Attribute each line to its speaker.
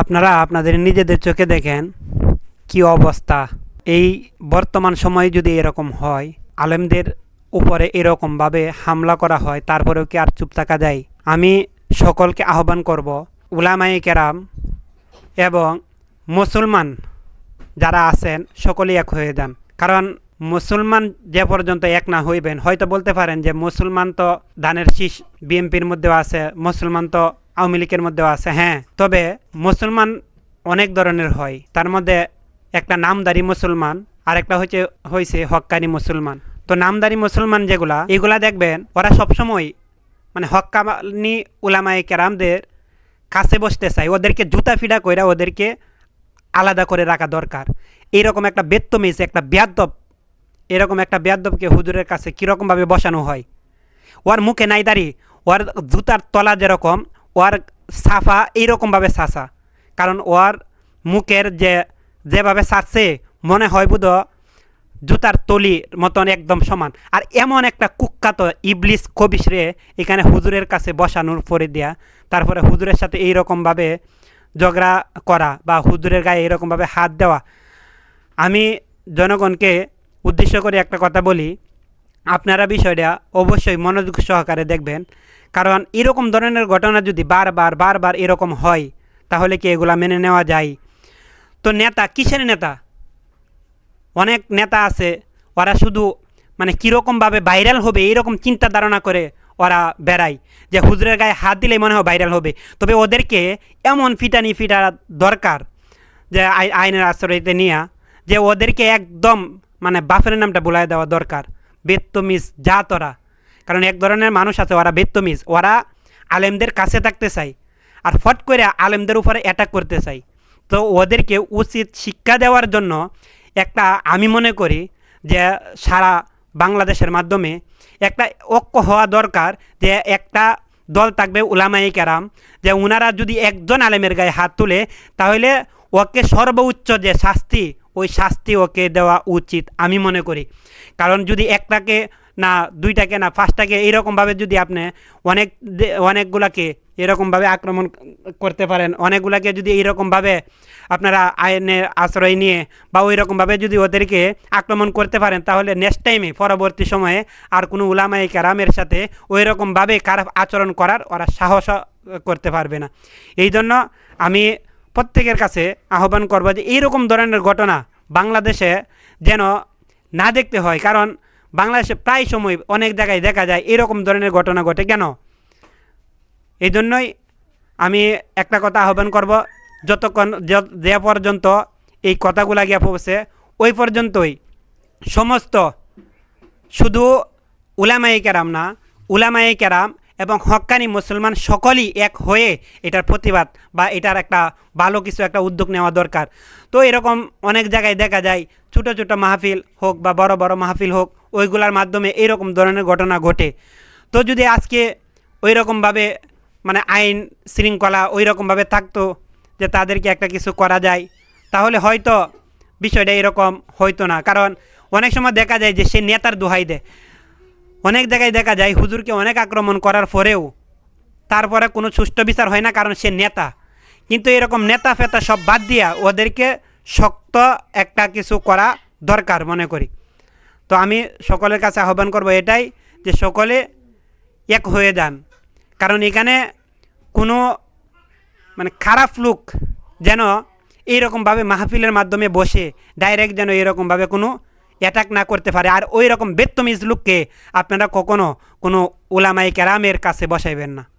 Speaker 1: আপনারা আপনাদের নিজেদের চোখে দেখেন কি অবস্থা। এই বর্তমান সময়ে যদি এরকম হয়, আলেমদের উপরে এরকমভাবে হামলা করা হয়, তারপরেও কি আর চুপ থাকা যায়? আমি সকলকে আহ্বান করব, উলামায়ে কেরাম এবং মুসলমান যারা আছেন, সকলেই এক হয়ে যান। কারণ মুসলমান যে পর্যন্ত এক না হইবেন, হয়তো বলতে পারেন যে মুসলমান তো ধানের শীষ বিএনপির মধ্যেও আছে, মুসলমান তো আওয়ামী লীগের মধ্যেও আছে হ্যাঁ। তবে মুসলমান অনেক ধরনের হয়। তার মধ্যে একটা নামদারি মুসলমান আর একটা হচ্ছে হয়েছে হক্কানি মুসলমান। তো নামদারি মুসলমান যেগুলা, এগুলা দেখবেন, ওরা সবসময় মানে হক্কানি উলামায়ে কেরামদের কাছে বসতে চাই ওদেরকে জুতা ফিডা কইরা ওদেরকে আলাদা করে রাখা দরকার। এইরকম একটা বেত্তমিজ একটা ব্যাদ্যব এরকম একটা ব্যাদ্যবকে হুজুরের কাছে কীরকমভাবে বসানো হয়? ওর মুখে নাই দাঁড়ি ওর জুতার তলা যেরকম ওর সাফা এইরকমভাবে সাসা। কারণ ওর মুখের যে, যেভাবে সাজছে মনে হয় বুধ জুতার তলির মতন একদম সমান। আর এমন একটা কুখ্যাত ইবলিস কবিস রে এখানে হুজুরের কাছে বসানোর পরে দেয়া, তারপরে হুজুরের সাথে এইরকমভাবে ঝগড়া করা বা হুজুরের গায়ে এরকমভাবে হাত দেওয়া। আমি জনগণকে উদ্দেশ্য করে একটা কথা বলি আপনারা বিষয়টা অবশ্যই মনোযোগ সহকারে দেখবেন। কারণ এরকম ধরনের ঘটনা যদি বারবার বারবার এরকম হয়, তাহলে কি এগুলা মেনে নেওয়া যায়? তো নেতা, কিসের নেতা? অনেক নেতা আছে, ওরা শুধু মানে কীরকমভাবে ভাইরাল হবে এইরকম চিন্তা ধারণা করে ওরা বেড়ায়, যে হুজুরের গায়ে হাত দিলেই মনে হয় ভাইরাল হবে। তবে ওদেরকে এমন ফিটানি ফিটা দরকার, যে আই- আইনের আশ্রয়তে নিয়ে, যে ওদেরকে একদম মানে বাফের নামটা বলাই দেওয়া দরকার। বেত্তমিজ, যা তোরা। কারণ এক ধরনের মানুষ আছে, ওরা বেত্তমিজ। ওরা আলেমদের কাছে থাকতে চায় আর ফট করে আলেমদের উপরে অ্যাটাক করতে চাই তো ওদেরকে উচিত শিক্ষা দেওয়ার জন্য একটা আমি মনে করি যে সারা বাংলাদেশের মাধ্যমে একটা ঐক্য হওয়া দরকার যে একটা দল থাকবে উলামাই কেরাম, যে ওনারা যদি একজন আলেমের গায়ে হাত তুলে, তাহলে ওকে সর্বোচ্চ যে শাস্তি ওই শাস্তি ওকে দেওয়া উচিত, আমি মনে করি। কারণ যদি একটাকে না, দুইটাকে না ফার্স্টটাকে এইরকমভাবে যদি আপনি অনেক অনেকগুলাকে এরকমভাবে আক্রমণ করতে পারেন, অনেকগুলাকে যদি এইরকমভাবে আপনারা আইনের আশ্রয় নিয়ে বা ওই রকমভাবে যদি ওদেরকে আক্রমণ করতে পারেন, তাহলে নেক্সট টাইমে পরবর্তী সময়ে আর কোনো উলামাই কারামের সাথে ওই রকমভাবে খারাপ আচরণ করার ওরা সাহস করতে পারবে না। এই জন্য আমি প্রত্যেকের কাছে আহ্বান করব যে এইরকম ধরনের ঘটনা বাংলাদেশে যেন না দেখতে হয়। কারণ বাংলাদেশে প্রায় সময় অনেক জায়গায় দেখা যায় এরকম ধরনের ঘটনা ঘটে। কেন? এই জন্যই আমি একটা কথা আহ্বান করব, যতক্ষণ যে- পর্যন্ত এই কথাগুলা গিয়ে পৌঁছে, ওই পর্যন্তই সমস্ত শুধু উলামাই কেরাম না উলামাই কেরাম এবং হক্কানি মুসলমান সকলেই এক হয়ে এটার প্রতিবাদ বা এটার একটা ভালো কিছু একটা উদ্যোগ নেওয়া দরকার। তো এরকম অনেক জায়গায় দেখা যায় ছোটো ছোটো মাহফিল হোক বা বড় বড় মাহফিল হোক, ওইগুলার মাধ্যমে এরকম ধরনের ঘটনা ঘটে। তো যদি আজকে ওই রকমভাবে মানে আইন শৃঙ্খলা ওই রকমভাবে থাকতো যে তাদেরকে একটা কিছু করা যায়, তাহলে হয়তো বিষয়টা এরকম হইতো না। কারণ অনেক সময় দেখা যায় যে সে নেতার দোহাই দেয়। অনেক জায়গায় দেখা যায় হুজুরকে অনেক আক্রমণ করার পরেও তারপরে কোনো সুষ্ঠু বিচার হয় না কারণ সে নেতা। কিন্তু এরকম নেতা ফেতা সব বাদ দিয়া ওদেরকে শক্ত একটা কিছু করা দরকার মনে করি। তো আমি সকলের কাছে আহ্বান করব এটাই যে সকলে এক হয়ে যান। কারণ এখানে কোনো মানে খারাপ লুক যেন এইরকমভাবে মাহফিলের মাধ্যমে বসে, ডাইরেক্ট যেন এরকমভাবে কোনো অ্যাটাক না করতে পারে। আর ওই রকম বেত্তমিজ লুককে আপনারা কখনো কোনো ওলামাই কেরামের কাছে বসাইবেন না।